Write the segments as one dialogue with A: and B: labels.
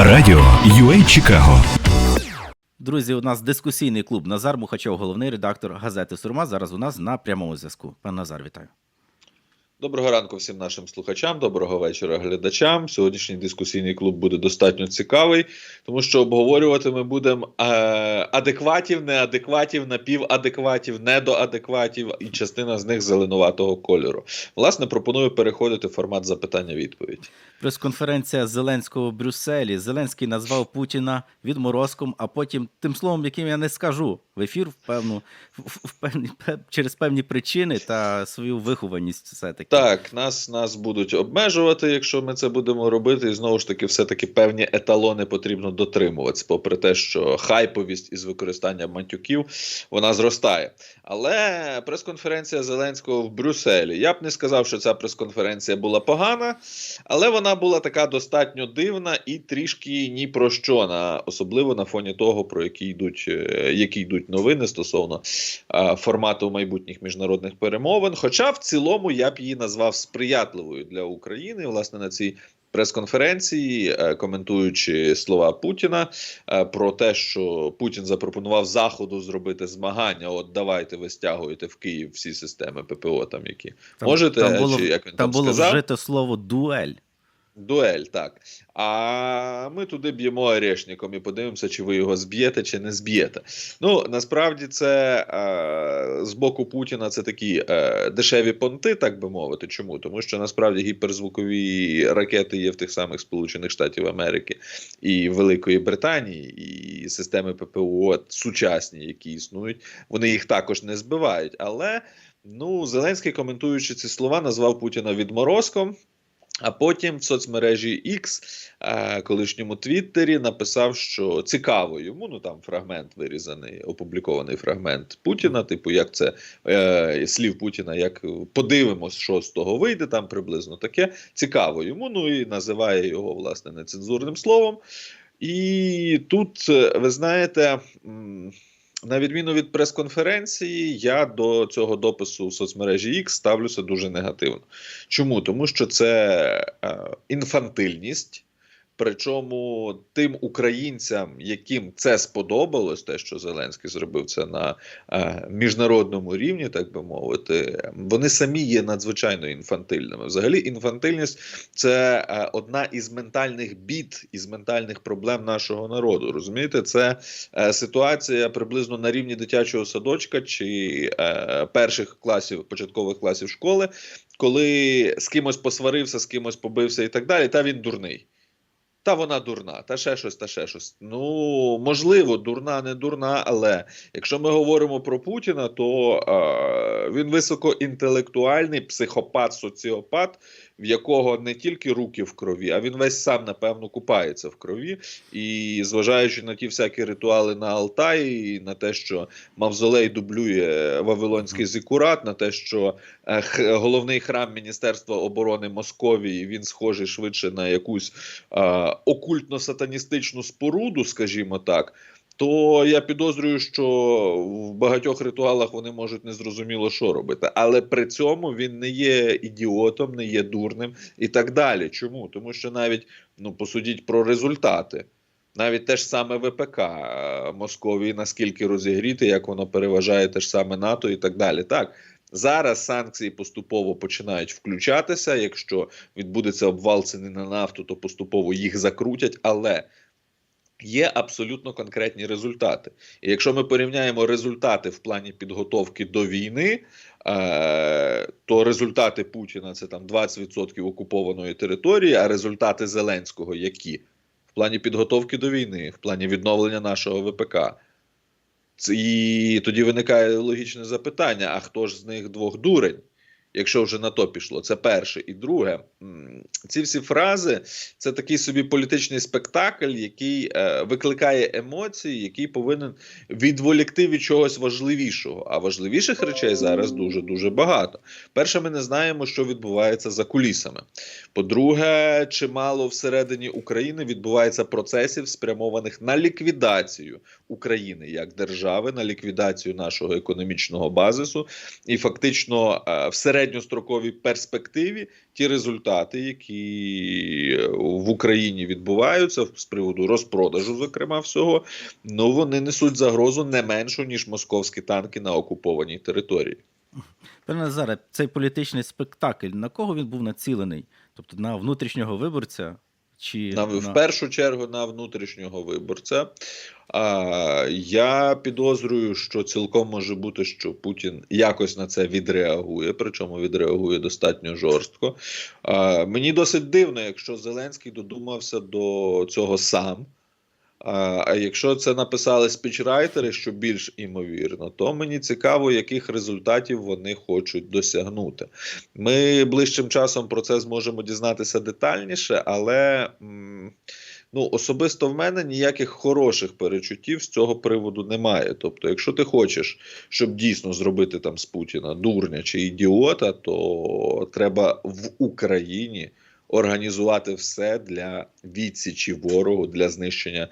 A: Радіо UA Чикаго.
B: Друзі, у нас дискусійний клуб Назар Мухачов, головний редактор газети Сурма. Зараз у нас на прямому зв'язку. Пан Назар, вітаю.
C: Доброго ранку всім нашим слухачам, доброго вечора глядачам. Сьогоднішній дискусійний клуб буде достатньо цікавий, тому що обговорювати ми будемо е, адекватів, неадекватів, напівадекватів, недоадекватів, і частина з них зеленуватого кольору. Власне, пропоную переходити в формат запитання-відповідь.
B: Прес-конференція Зеленського в Брюсселі. Зеленський назвав Путіна відморозком, а потім тим словом, яким я не скажу, в ефір в в, певні, через певні причини та свою вихованість все-таки.
C: Так, нас, нас будуть обмежувати, якщо ми це будемо робити, і знову ж таки, все-таки певні еталони потрібно дотримуватися, попри те, що хайповість із використанням матюків вона зростає. Але прес-конференція Зеленського в Брюсселі. Я б не сказав, що ця прес-конференція була погана, але вона була така достатньо дивна і трішки ні про що, на, особливо на фоні того, про які йдуть, е, які йдуть новини стосовно е, формату майбутніх міжнародних перемовин. Хоча в цілому я б її назвав сприятливою для України, власне, на цій. Прес-конференції, е, коментуючи слова Путіна е, про те, що Путін запропонував Заходу зробити змагання. От давайте ви стягуєте в Київ всі системи ППО, там які
B: Там-
C: можете,
B: там було,
C: чи як він там,
B: там було
C: сказав?
B: вжито слово дуель.
C: Дуель, так. А ми туди б'ємо орешником і подивимося, чи ви його зб'єте, чи не зб'єте. Ну, насправді, це е, з боку Путіна це такі е, дешеві понти, так би мовити. Чому? Тому що насправді гіперзвукові ракети є в тих самих Сполучених Штатів Америки і Великої Британії, і системи ППО сучасні, які існують, вони їх також не збивають. Але ну, Зеленський, коментуючи ці слова, назвав Путіна відморозком. А потім в соцмережі X, е, колишньому Твіттері, написав, що цікаво йому. Ну там фрагмент вирізаний, опублікований фрагмент Путіна. Типу, як це е, слів Путіна, як подивимось, що з того вийде, там приблизно таке. Цікаво йому. Ну і називає його власне нецензурним словом. І тут, е, ви знаєте. На відміну від прес-конференції, я до цього допису в соцмережі X ставлюся дуже негативно. Чому? Тому що це е, інфантильність. Причому тим українцям, яким це сподобалось, те, що Зеленський зробив це на е, міжнародному рівні, так би мовити, вони самі є надзвичайно інфантильними. Взагалі, інфантильність це е, одна із ментальних бід, із ментальних проблем нашого народу. Розумієте, це е, ситуація приблизно на рівні дитячого садочка чи перших класів, початкових класів школи, коли з кимось посварився, з кимось побився і так далі, та він дурний. Та вона дурна, та ще щось, та ще щось. Ну, можливо, дурна, не дурна, але якщо ми говоримо про Путіна, то е, він високоінтелектуальний психопат, соціопат, в якого не тільки руки в крові, а він весь сам, напевно, купається в крові. І зважаючи на ті всякі ритуали на Алтаї, і на те, що Мавзолей дублює Вавилонський зікурат, на те, що е, головний храм Міністерства оборони Московії він схожий швидше на якусь окультно-сатаністичну споруду, скажімо так. То я підозрюю, що в багатьох ритуалах вони можуть незрозуміло що робити, але при цьому він не є ідіотом, не є дурним і так далі. Чому? Тому що навіть ну посудіть про результати. Навіть те ж саме ВПК е, Московії, наскільки розігріти, як воно переважає те ж саме НАТО і так далі. Так зараз санкції поступово починають включатися. Якщо відбудеться обвал ціни на нафту, то поступово їх закрутять. Але є абсолютно конкретні результати. І якщо ми порівняємо результати в плані підготовки до війни, е, то результати Путіна це там 20% окупованої території, а результати Зеленського які? В плані підготовки до війни, в плані відновлення нашого ВПК. І тоді виникає логічне запитання: а хто ж з них двох дурень? Якщо вже на то пішло, це перше. І друге, ці всі фрази це такий собі політичний спектакль, який е, викликає емоції, який повинен відволікти від чогось важливішого. А важливіших речей зараз дуже дуже багато. Перше, ми не знаємо, що відбувається за кулісами. По-друге, чимало всередині України відбувається процесів, спрямованих на ліквідацію України як держави, на ліквідацію нашого економічного базису, і фактично е, в середньому середньостроковій перспективі ті результати, які в Україні відбуваються з приводу розпродажу, зокрема всього, ну вони несуть загрозу не меншу ніж московські танки на окупованій території.
B: Пане Назаре, цей політичний спектакль, на кого він був націлений? Тобто на внутрішнього виборця? Чи
C: На, в першу чергу на внутрішнього виборця. Я підозрюю, що цілком може бути, що Путін якось на це відреагує, причому відреагує достатньо жорстко. Мені досить дивно, якщо Зеленський додумався до цього сам. А якщо це написали спічрайтери, що більш імовірно, то мені цікаво, яких результатів вони хочуть досягнути. Ми ближчим часом про це зможемо дізнатися детальніше, але ну, особисто в мене ніяких хороших перечуттів з цього приводу немає. Тобто, якщо ти хочеш, щоб дійсно зробити там з Путіна дурня чи ідіота, то треба в Україні організувати все для відсічі ворогу, для знищення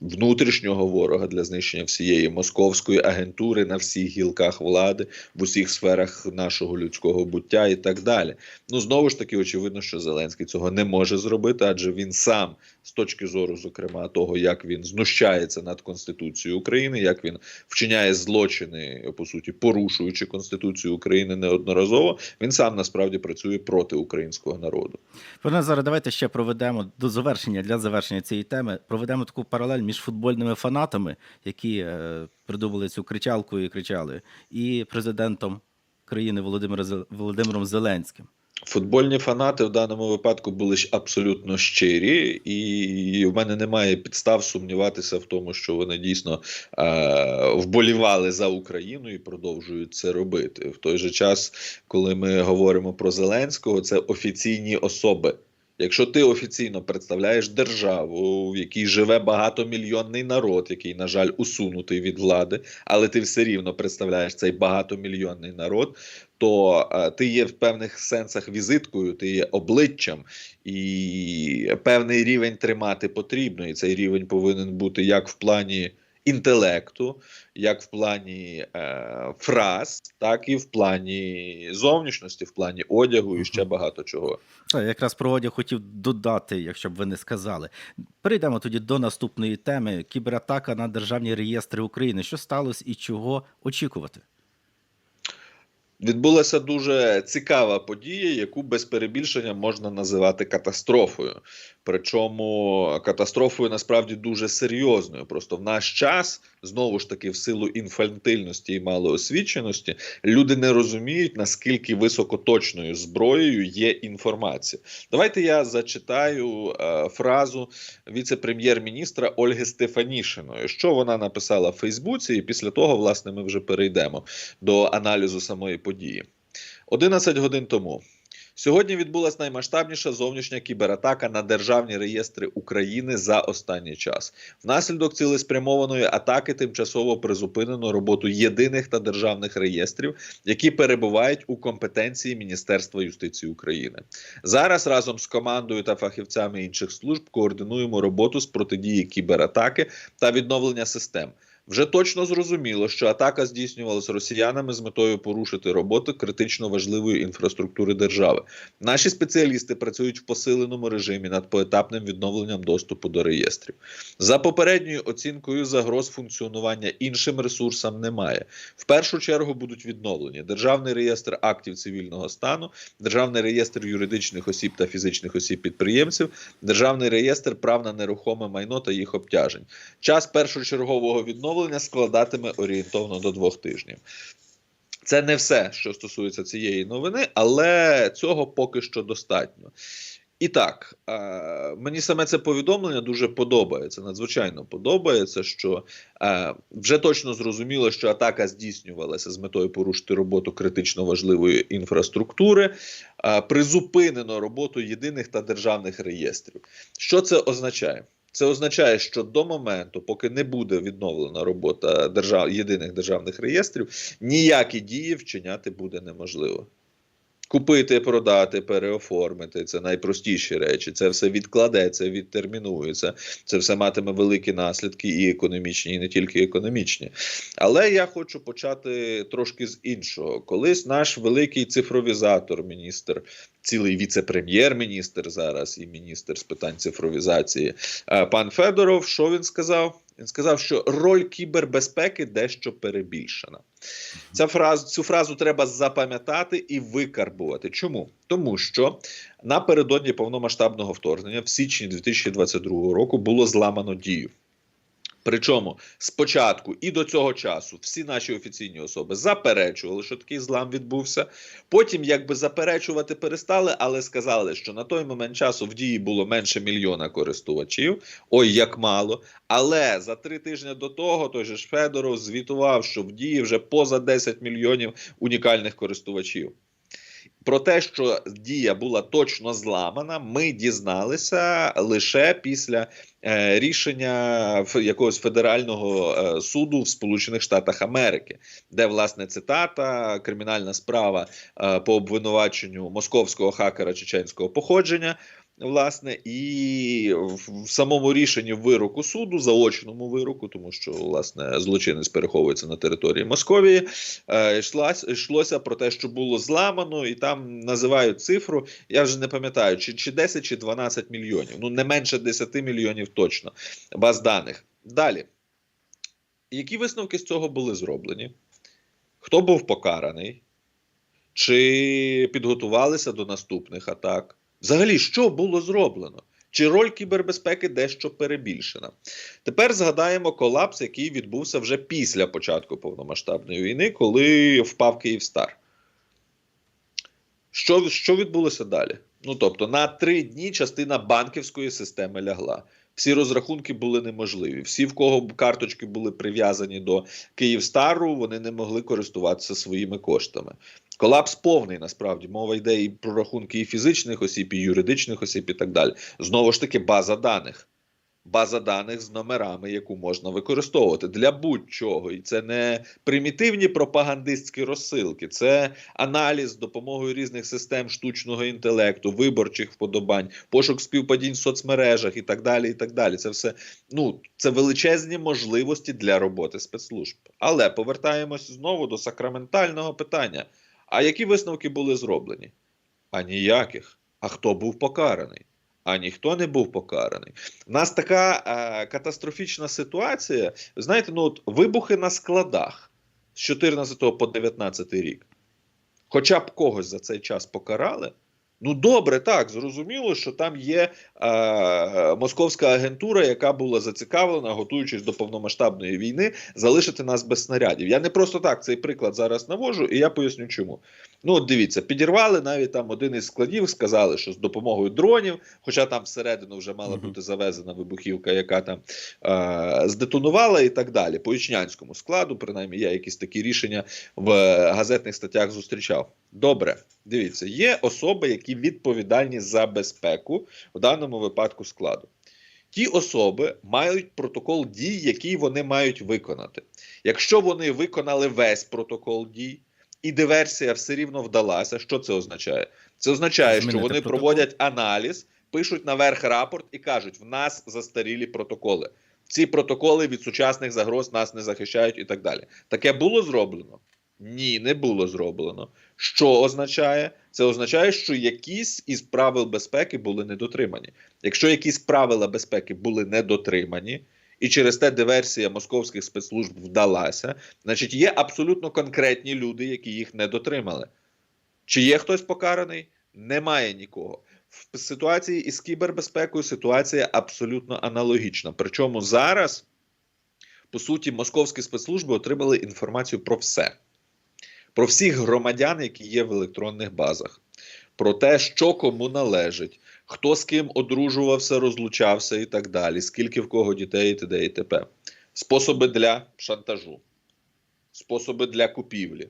C: внутрішнього ворога, для знищення всієї московської агентури на всіх гілках влади, в усіх сферах нашого людського буття і так далі. Ну знову ж таки, очевидно, що Зеленський цього не може зробити, адже він сам, з точки зору, зокрема, того, як він знущається над Конституцією України, як він вчиняє злочини, по суті, порушуючи Конституцію України неодноразово, він сам насправді працює проти українського народу.
B: Пане Назаре, давайте ще проведемо до завершення для завершення цієї теми. Проведемо таку паралель між футбольними фанатами, які е, придумали цю кричалку і кричали, і президентом країни Володимира Володимиром Зеленським.
C: Футбольні фанати в даному випадку були ж абсолютно щирі, і в мене немає підстав сумніватися в тому, що вони дійсно е, вболівали за Україну і продовжують це робити. В той же час, коли ми говоримо про Зеленського, це офіційні особи. Якщо ти офіційно представляєш державу, в якій живе багатомільйонний народ, який, на жаль, усунутий від влади, але ти все рівно представляєш цей багатомільйонний народ, то е, ти є в певних сенсах візиткою, ти є обличчям, і певний рівень тримати потрібно. І цей рівень повинен бути як в плані інтелекту, як в плані е, фраз, так і в плані зовнішності, в плані одягу і ще багато чого.
B: Так, якраз про одяг хотів додати, якщо б ви не сказали. Перейдемо тоді до наступної теми: кібератака на державні реєстри України. Що сталося і чого очікувати?
C: Відбулася дуже цікава подія, яку без перебільшення можна називати катастрофою. Причому катастрофою насправді дуже серйозною. Просто в наш час, знову ж таки, в силу інфантильності і малоосвіченості, люди не розуміють, наскільки високоточною зброєю є інформація. Давайте я зачитаю е, фразу віце-прем'єр-міністра Ольги Стефанішиної, що вона написала в Фейсбуці, і після того, власне, ми вже перейдемо до аналізу самої події. 11 годин тому. Сьогодні відбулася наймасштабніша зовнішня кібератака на державні реєстри України за останній час. Внаслідок цілеспрямованої атаки тимчасово призупинено роботу єдиних та державних реєстрів, які перебувають у компетенції Міністерства юстиції України. Зараз разом з командою та фахівцями інших служб координуємо роботу з протидії кібератаки та відновлення систем. Вже точно зрозуміло, що атака здійснювалася росіянами з метою порушити роботу критично важливої інфраструктури держави. Наші спеціалісти працюють в посиленому режимі над поетапним відновленням доступу до реєстрів. За попередньою оцінкою загроз функціонування іншим ресурсам немає. В першу чергу будуть відновлені державний реєстр актів цивільного стану, державний реєстр юридичних осіб та фізичних осіб підприємців, державний реєстр прав на нерухоме майно та їх обтяжень. Час першочергового відновлення складатиме орієнтовно до двох тижнів. Це не все, що стосується цієї новини, але цього поки що достатньо. І так, е, мені саме це повідомлення дуже подобається. Надзвичайно подобається, що е, вже точно зрозуміло, що атака здійснювалася з метою порушити роботу критично важливої інфраструктури, е, призупинено роботу єдиних та державних реєстрів. Що це означає? Це означає, що до моменту, поки не буде відновлена робота держав, єдиних державних реєстрів, ніякі дії вчиняти буде неможливо. Купити, продати, переоформити це найпростіші речі. Це все відкладеться, відтермінується. Це все матиме великі наслідки, і економічні, і не тільки економічні. Але я хочу почати трошки з іншого. Колись наш великий цифровізатор, міністр, цілий віце-прем'єр-міністр зараз і міністр з питань цифровізації, е, пан Федоров, що він сказав? Він сказав, що роль кібербезпеки дещо перебільшена. Ця фраза, цю фразу треба запам'ятати і викарбувати. Чому? Тому що напередодні повномасштабного вторгнення в січні 2022 року було зламано дію. Причому спочатку і до цього часу всі наші офіційні особи заперечували, що такий злам відбувся. Потім, якби заперечувати перестали, але сказали, що на той момент часу в дії було менше мільйона користувачів. Ой, як мало. Але за три тижні до того той же ж Федоров звітував, що в дії вже поза 10 мільйонів унікальних користувачів. Про те, що дія була точно зламана, ми дізналися лише після е, рішення якогось федерального е, суду в Сполучених Штатах Америки, де власне цитата, кримінальна справа е, по обвинуваченню московського хакера чеченського походження. Власне, і в самому рішенні вироку суду, заочному вироку, тому що власне злочинець переховується на території Московії, е, йшлося про те, що було зламано, і там називають цифру. Я вже не пам'ятаю, чи, чи 10, чи 12 мільйонів. Ну не менше 10 мільйонів точно баз даних. Далі, які висновки з цього були зроблені? Хто був покараний? Чи підготувалися до наступних атак? Взагалі, що було зроблено? Чи роль кібербезпеки дещо перебільшена? Тепер згадаємо колапс, який відбувся вже після початку повномасштабної війни, коли впав Київстар. Що, що відбулося далі? Ну тобто, на три дні частина банківської системи лягла. Всі розрахунки були неможливі. Всі, в кого карточки були прив'язані до Київстару, вони не могли користуватися своїми коштами. Колапс повний насправді мова йде і про рахунки і фізичних осіб, і юридичних осіб, і так далі. Знову ж таки, база даних. База даних з номерами, яку можна використовувати для будь-чого. І це не примітивні пропагандистські розсилки, це аналіз з допомогою різних систем штучного інтелекту, виборчих вподобань, пошук співпадінь в соцмережах і так далі. і так далі. Це все ну, це величезні можливості для роботи спецслужб. Але повертаємось знову до сакраментального питання. А які висновки були зроблені? А ніяких. А хто був покараний? А ніхто не був покараний. У нас така е, катастрофічна ситуація. Знаєте, ну от вибухи на складах з 14 по 19 рік. Хоча б когось за цей час покарали. Ну, добре, так, зрозуміло, що там є е, московська агентура, яка була зацікавлена, готуючись до повномасштабної війни, залишити нас без снарядів. Я не просто так цей приклад зараз навожу, і я поясню, чому. Ну, от дивіться, підірвали навіть там один із складів, сказали, що з допомогою дронів, хоча там всередину вже мала бути завезена вибухівка, яка там е, здетонувала, і так далі. По ічнянському складу, принаймні, я якісь такі рішення в е, газетних статтях зустрічав. Добре, дивіться, є особи, які відповідальні за безпеку в даному випадку складу. Ті особи мають протокол дій, який вони мають виконати. Якщо вони виконали весь протокол дій, і диверсія все рівно вдалася, що це означає? Це означає, що вони
B: протокол.
C: проводять аналіз, пишуть наверх рапорт і кажуть: в нас застарілі протоколи. Ці протоколи від сучасних загроз нас не захищають і так далі. Таке було зроблено? Ні, не було зроблено. Що означає? Це означає, що якісь із правил безпеки були недотримані. Якщо якісь правила безпеки були недотримані, і через те диверсія московських спецслужб вдалася, значить є абсолютно конкретні люди, які їх не дотримали. Чи є хтось покараний? Немає нікого. В ситуації із кібербезпекою ситуація абсолютно аналогічна. Причому зараз, по суті, московські спецслужби отримали інформацію про все про всіх громадян, які є в електронних базах, про те, що кому належить, хто з ким одружувався, розлучався і так далі, скільки в кого дітей і т.д. і т.п. Способи для шантажу, способи для купівлі,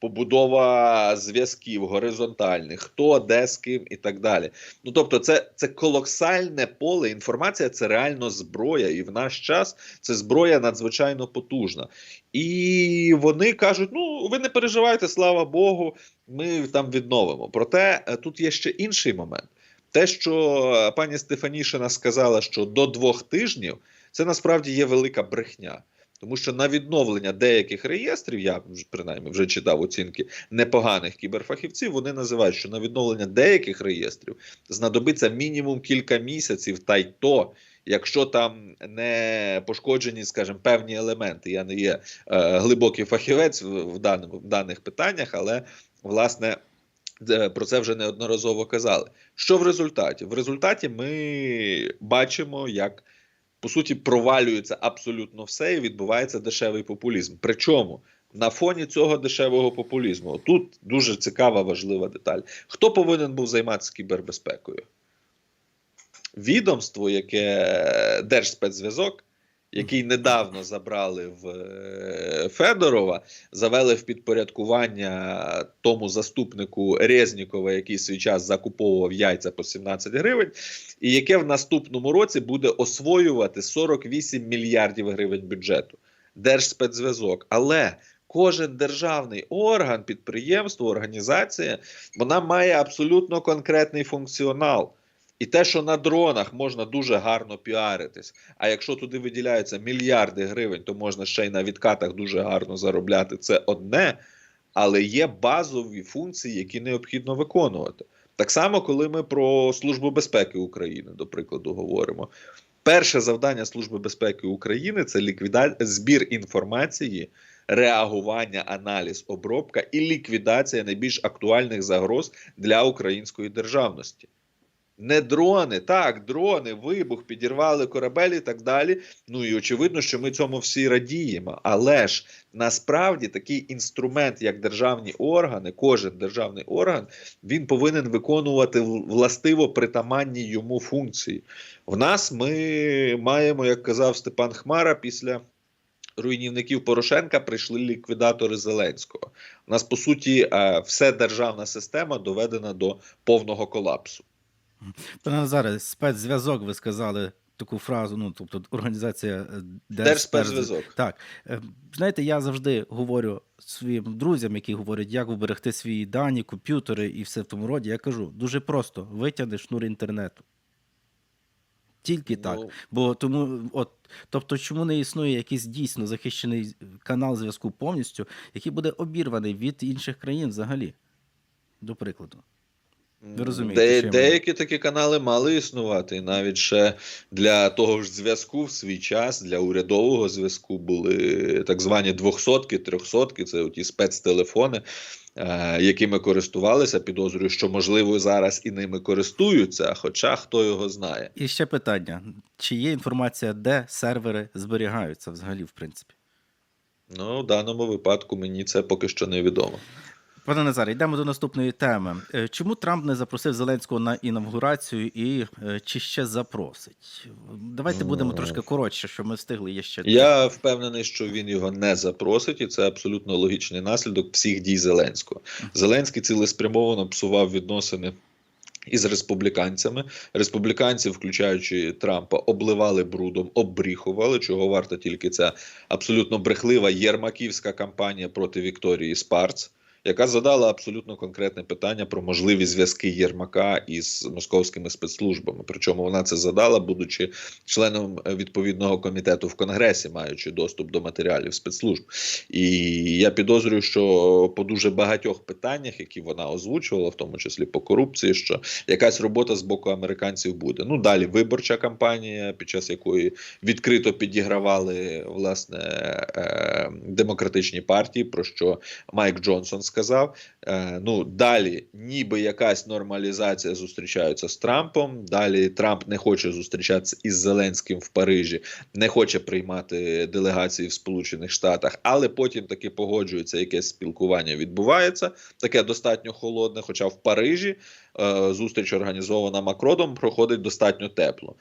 C: побудова зв'язків горизонтальних, хто де з ким і так далі. Ну тобто, це, це колосальне поле. Інформація це реально зброя, і в наш час це зброя надзвичайно потужна. І вони кажуть: ну ви не переживайте, слава Богу, ми там відновимо. Проте е, тут є ще інший момент. Те, що е, пані Стефанішина сказала, що до двох тижнів, це насправді є велика брехня. Тому що на відновлення деяких реєстрів, я принаймні вже читав оцінки непоганих кіберфахівців, вони називають, що на відновлення деяких реєстрів знадобиться мінімум кілька місяців, та й то, якщо там не пошкоджені, скажімо, певні елементи. Я не є е, глибокий фахівець в, в, в даних питаннях, але власне. Е, Про це вже неодноразово казали. Що в результаті? В результаті ми бачимо, як по суті провалюється абсолютно все і відбувається дешевий популізм. Причому на фоні цього дешевого популізму тут дуже цікава важлива деталь. Хто повинен був займатися кібербезпекою? Відомство, яке Держспецзв'язок, який недавно забрали в е, Федорова, завели в підпорядкування тому заступнику Резнікова, який свій час закуповував яйця по 17 гривень, і яке в наступному році буде освоювати 48 мільярдів гривень бюджету. Держспецзв'язок. Але кожен державний орган, підприємство, організація, вона має абсолютно конкретний функціонал. І те, що на дронах можна дуже гарно піаритись, а якщо туди виділяються мільярди гривень, то можна ще й на відкатах дуже гарно заробляти. Це одне, але є базові функції, які необхідно виконувати. Так само, коли ми про Службу безпеки України, до прикладу, говоримо. Перше завдання Служби безпеки України це ліквіда... збір інформації, реагування, аналіз, обробка і ліквідація найбільш актуальних загроз для української державності. Не дрони, так, дрони, вибух, підірвали корабель і так далі. Ну і очевидно, що ми цьому всі радіємо. Але ж насправді такий інструмент, як державні органи, кожен державний орган, він повинен виконувати властиво притаманні йому функції. В нас ми маємо, як казав Степан Хмара, після. Руйнівників Порошенка прийшли ліквідатори Зеленського. У нас по суті е, вся державна система доведена до повного колапсу.
B: Пане Назаре, спецзв'язок, ви сказали таку фразу, ну тобто організація е,
C: Держспецзв'язок.
B: Так. Е, Знаєте, я завжди говорю своїм друзям, які говорять, як уберегти свої дані, комп'ютери і все в тому роді. Я кажу, дуже просто витягни шнур інтернету. Тільки так.
C: Ну,
B: Бо тому, от, тобто, чому не існує якийсь дійсно захищений канал зв'язку повністю, який буде обірваний від інших країн взагалі, до прикладу. Ви розумієте,
C: Де,
B: що
C: деякі такі канали мали існувати. І навіть ще для того ж зв'язку в свій час, для урядового зв'язку були так звані двохсотки, трьохсотки, це оті спецтелефони, е, якими користувалися. Підозрюю, що можливо зараз і ними користуються, хоча хто його знає.
B: І ще питання: чи є інформація, де сервери зберігаються взагалі, в принципі?
C: Ну, в даному випадку мені це поки що невідомо.
B: Пане Назаре, йдемо до наступної теми. Е, Чому Трамп не запросив Зеленського на інавгурацію і е, чи ще запросить? Давайте будемо
C: Ну,
B: трошки коротше, щоб ми встигли є ще.
C: Я впевнений, що він його не запросить, і це абсолютно логічний наслідок всіх дій Зеленського. Зеленський цілеспрямовано псував відносини. Із республіканцями республіканці, включаючи Трампа, обливали брудом, обріхували. Чого варта тільки ця абсолютно брехлива єрмаківська кампанія проти Вікторії Спарц, яка задала абсолютно конкретне питання про можливі зв'язки Єрмака із московськими спецслужбами. Причому вона це задала, будучи членом е, відповідного комітету в Конгресі, маючи доступ до матеріалів спецслужб. І я підозрюю, що по дуже багатьох питаннях, які вона озвучувала, в тому числі по корупції, що якась робота з боку американців буде. Ну далі виборча кампанія, під час якої відкрито підігравали власне е, демократичні партії, про що Майк Джонсон сказав. Е, ну далі, ніби якась нормалізація зустрічаються з Трампом. Далі Трамп не хоче зустрічатися із Зеленським в Парижі, не хоче приймати делегації в Сполучених Штатах, але потім таки погоджується, якесь спілкування відбувається, таке достатньо холодне. Хоча в Парижі е, зустріч організована Макроном проходить достатньо тепло.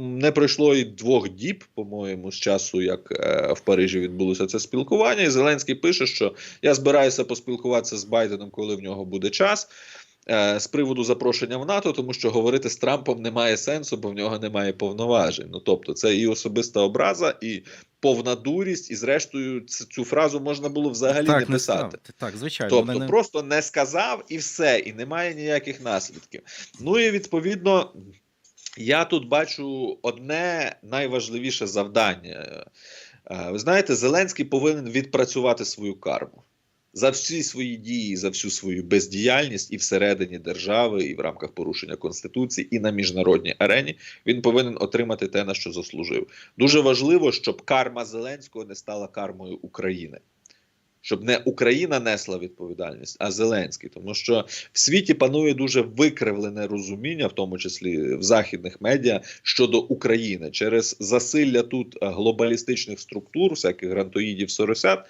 C: Не пройшло і двох діб, по-моєму, з часу, як е, в Парижі відбулося це спілкування. І Зеленський пише, що я збираюся поспілкуватися з Байденом, коли в нього буде час. е, З приводу запрошення в НАТО, тому що говорити з Трампом немає сенсу, бо в нього немає повноважень. Ну тобто, це і особиста образа, і повна дурість, і зрештою цю фразу можна було взагалі не
B: так, не
C: писати.
B: ставити. Так, звичайно.
C: Тобто
B: вони не-
C: просто не сказав і все, і немає ніяких наслідків. Ну і відповідно, я тут бачу одне найважливіше завдання. Е, Ви знаєте, Зеленський повинен відпрацювати свою карму. За всі свої дії, за всю свою бездіяльність і всередині держави, і в рамках порушення конституції, і на міжнародній арені він повинен отримати те, на що заслужив. Дуже важливо, щоб карма Зеленського не стала кармою України щоб не Україна несла відповідальність, а Зеленський. Тому що в світі панує дуже викривлене розуміння, в тому числі в західних медіа, щодо України через засилля тут глобалістичних структур, всяких грантоїдів соросят.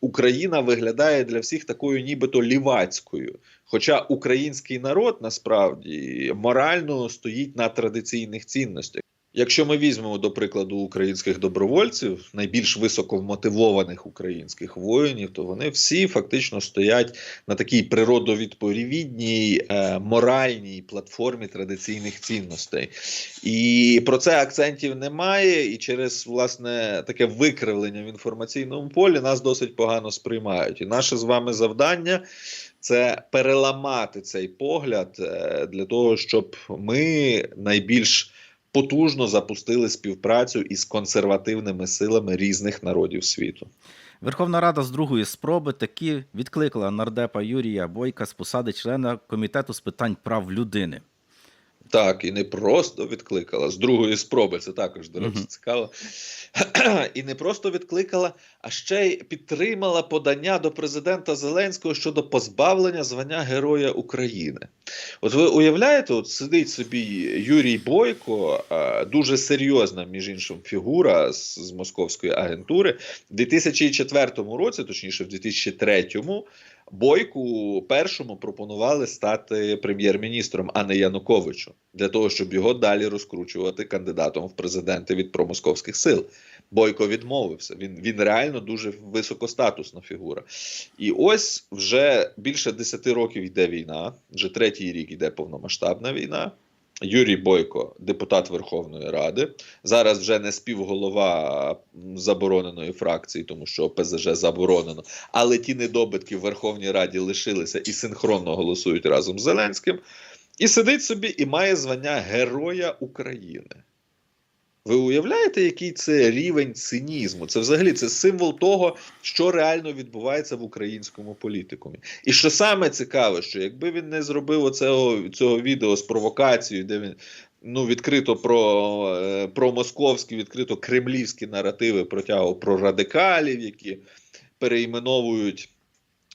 C: Україна виглядає для всіх такою, нібито лівацькою. Хоча український народ насправді морально стоїть на традиційних цінностях. Якщо ми візьмемо до прикладу українських добровольців, найбільш високо вмотивованих українських воїнів, то вони всі фактично стоять на такій природовідповідній е, моральній платформі традиційних цінностей. І про це акцентів немає, і через власне таке викривлення в інформаційному полі нас досить погано сприймають. І наше з вами завдання це переламати цей погляд е, для того, щоб ми найбільш потужно запустили співпрацю із консервативними силами різних народів світу.
B: Верховна Рада з другої спроби таки відкликала нардепа Юрія Бойка з посади члена комітету з питань прав людини.
C: Так, і не просто відкликала з другої спроби. Це також, до речі, цікаво. І не просто відкликала, а ще й підтримала подання до президента Зеленського щодо позбавлення звання Героя України. От ви уявляєте, от сидить собі Юрій Бойко, дуже серйозна, між іншим, фігура з, з московської агентури. В 2004 році, точніше, в 2003 Бойку першому пропонували стати прем'єр-міністром, а не Януковичу, для того, щоб його далі розкручувати кандидатом в президенти від промосковських сил. Бойко відмовився. Він, він реально дуже високостатусна фігура. І ось вже більше 10 років йде війна, вже третій рік йде повномасштабна війна. Юрій Бойко, депутат Верховної Ради, зараз вже не співголова забороненої фракції, тому що ОПЗЖ заборонено. Але ті недобитки в Верховній Раді лишилися і синхронно голосують разом з Зеленським. І сидить собі і має звання Героя України. Ви уявляєте, який це рівень цинізму? Це взагалі це символ того, що реально відбувається в українському політикумі. І що саме цікаве, що якби він не зробив оцього цього відео з провокацією, де він ну відкрито про, е, про московські, відкрито кремлівські наративи протягував про радикалів, які переіменовують.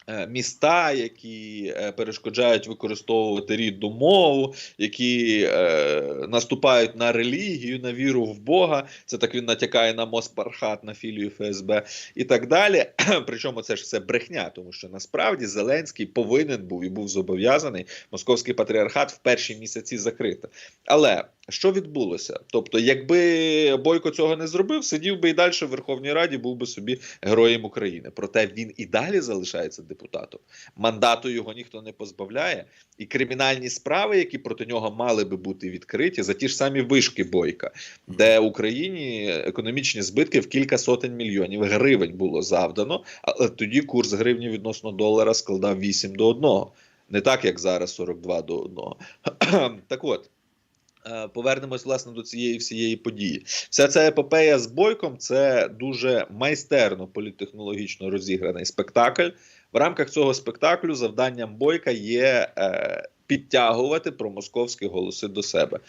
C: Е, Міста, які е, перешкоджають використовувати рідну мову, які е, наступають на релігію, на віру в Бога. Це так він натякає на Моспархат, на філію ФСБ і так далі. Причому це ж все брехня, тому що насправді Зеленський повинен був і був зобов'язаний московський патріархат в перші місяці закрити. Але що відбулося? Тобто, якби Бойко цього не зробив, сидів би і далі в Верховній Раді, був би собі героєм України. Проте він і далі залишається депутатом. Мандату його ніхто не позбавляє, і кримінальні справи, які проти нього мали би бути відкриті, за ті ж самі вишки Бойка, де Україні економічні збитки в кілька сотень мільйонів гривень було завдано. Але тоді курс гривні відносно долара складав 8 до 1. Не так, як зараз 42 до 1. так от. Е, Повернемось власне до цієї всієї події. Вся ця епопея з бойком це дуже майстерно політтехнологічно розіграний спектакль. В рамках цього спектаклю завданням бойка є е, підтягувати промосковські голоси до себе.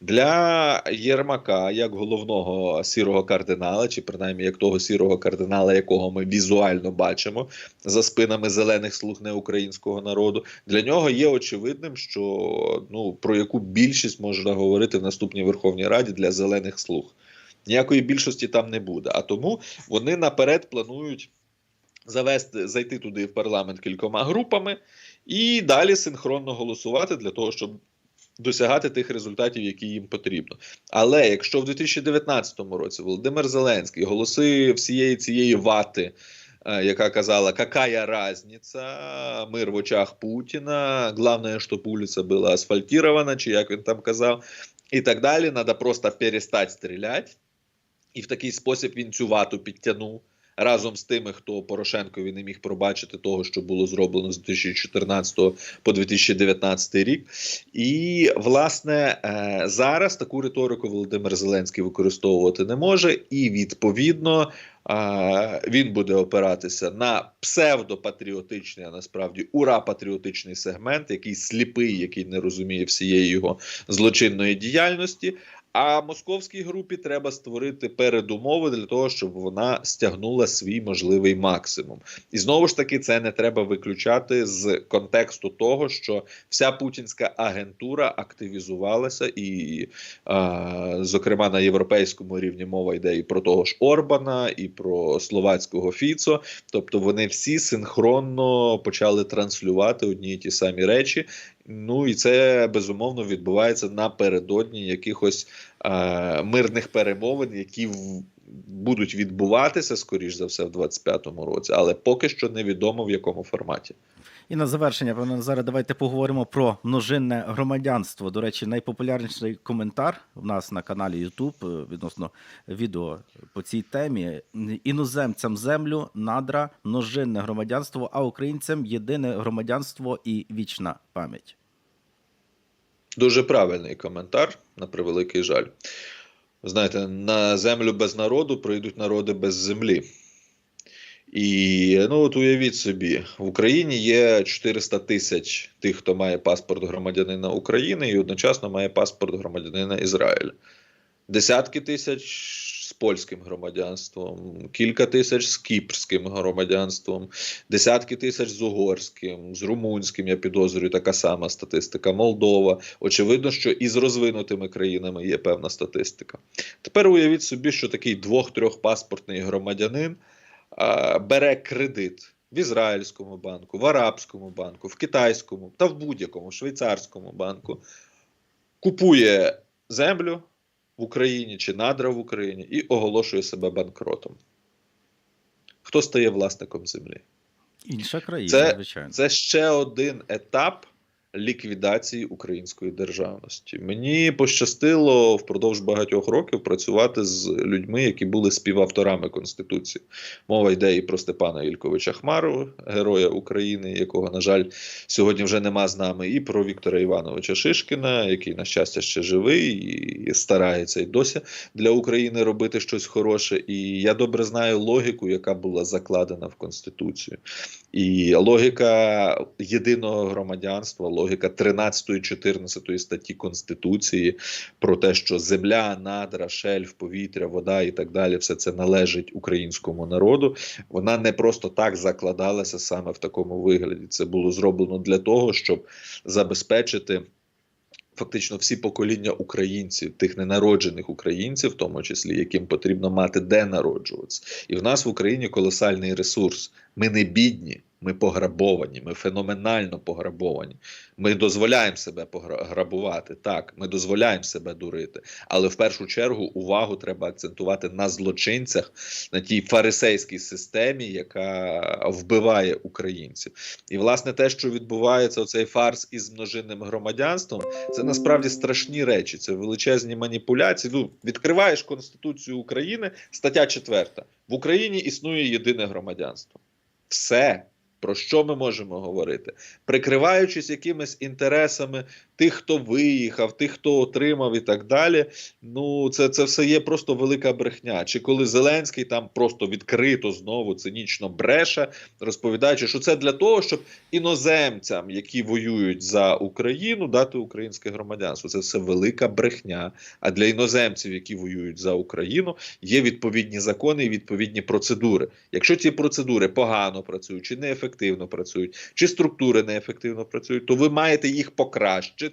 C: Для Єрмака, як головного сірого кардинала, чи принаймні як того сірого кардинала, якого ми візуально бачимо за спинами зелених слуг неукраїнського народу, для нього є очевидним, що ну про яку більшість можна говорити в наступній Верховній Раді для зелених слуг. Ніякої більшості там не буде. А тому вони наперед планують завести, зайти туди в парламент кількома групами і далі синхронно голосувати для того, щоб досягати тих результатів, які їм потрібно. Але якщо в 2019 році Володимир Зеленський голоси всієї цієї вати. е, Яка казала, какая разница, мир в очах Путіна, главное, щоб вулиця була асфальтирована, чи як він там казав, і так далі. Треба просто перестати стріляти. І в такий спосіб він цю вату підтягнув разом з тими, хто Порошенкові не міг пробачити того, що було зроблено з 2014 по 2019 рік. І власне е, зараз таку риторику Володимир Зеленський використовувати не може, і відповідно. е, Він буде опиратися на псевдопатріотичний, а насправді ура-патріотичний сегмент, який сліпий, який не розуміє всієї його злочинної діяльності. А московській групі треба створити передумови для того, щоб вона стягнула свій можливий максимум. І знову ж таки, це не треба виключати з контексту того, що вся путінська агентура активізувалася, і, а, зокрема, на європейському рівні мова йде і про того ж Орбана, і про словацького Фіцо. Тобто вони всі синхронно почали транслювати одні і ті самі речі. Ну і це безумовно відбувається напередодні якихось е, мирних перемовин, які в, будуть відбуватися скоріш за все в 25-му році, але поки що невідомо в якому форматі.
B: І на завершення, пане Назаре, давайте поговоримо про множинне громадянство. До речі, найпопулярніший коментар в нас на каналі YouTube е, відносно відео по цій темі: іноземцям землю, надра, множинне громадянство, а українцям єдине громадянство і вічна пам'ять.
C: Дуже правильний коментар, на превеликий жаль. Знаєте, на землю без народу прийдуть народи без землі. І ну от уявіть собі, в Україні є 400 тисяч тих, хто має паспорт громадянина України і одночасно має паспорт громадянина Ізраїля. Десятки тисяч з польським громадянством, кілька тисяч з кіпрським громадянством, десятки тисяч з угорським, з румунським, я підозрюю, така сама статистика. Молдова. Очевидно, що і з розвинутими країнами є певна статистика. Тепер уявіть собі, що такий двох-трьохпаспортний громадянин а, бере кредит в ізраїльському банку, в арабському банку, в китайському та в будь-якому швейцарському банку, купує землю в Україні чи надра в Україні і оголошує себе банкротом. Хто стає власником землі?
B: Інша країна,
C: Це-
B: звичайно.
C: Це ще один етап ліквідації української державності. Мені пощастило впродовж багатьох років працювати з людьми, які були співавторами Конституції. Мова йде і про Степана Ільковича Хмару, героя України, якого, на жаль, сьогодні вже нема з нами, і про Віктора Івановича Шишкіна, який, на щастя, ще живий і старається й досі для України робити щось хороше. І я добре знаю логіку, яка була закладена в Конституцію. І логіка єдиного громадянства, логіка 13 14 статті Конституції про те, що земля, надра, шельф, повітря, вода і так далі, все це належить українському народу. Вона не просто так закладалася саме в такому вигляді. Це було зроблено для того, щоб забезпечити. Фактично всі покоління українців, тих ненароджених українців, в тому числі, яким потрібно мати де народжуватися. І в нас в Україні колосальний ресурс. Ми не бідні, ми пограбовані, ми феноменально пограбовані. Ми дозволяємо себе пограбувати. Так, ми дозволяємо себе дурити. Але в першу чергу увагу треба акцентувати на злочинцях, на тій фарисейській системі, яка вбиває українців. І власне те, що відбувається, оцей фарс із множинним громадянством, це насправді страшні речі. Це величезні маніпуляції. Ну, відкриваєш Конституцію України, стаття 4. В Україні існує єдине громадянство. Все. Про що ми можемо говорити? Прикриваючись якимись інтересами тих, хто виїхав, тих, хто отримав і так далі. Ну, це, це все є просто велика брехня. Чи коли Зеленський там просто відкрито знову цинічно бреше, розповідаючи, що це для того, щоб іноземцям, які воюють за Україну, дати українське громадянство. Це все велика брехня. А для іноземців, які воюють за Україну, є відповідні закони і відповідні процедури. Якщо ці процедури погано працюють, чи неефективно працюють, чи структури неефективно працюють, то ви маєте їх покращити,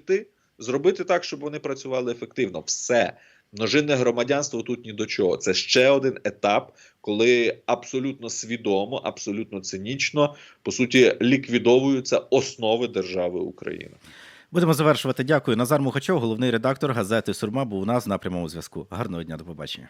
C: зробити так, щоб вони працювали ефективно. Все. Множинне громадянство тут ні до чого. Це ще один етап, коли абсолютно свідомо, абсолютно цинічно, по суті, ліквідовуються основи держави України.
B: Будемо завершувати. Дякую. Назар Мухачов, головний редактор газети Сурма, був у нас на прямому зв'язку. Гарного дня, до побачення.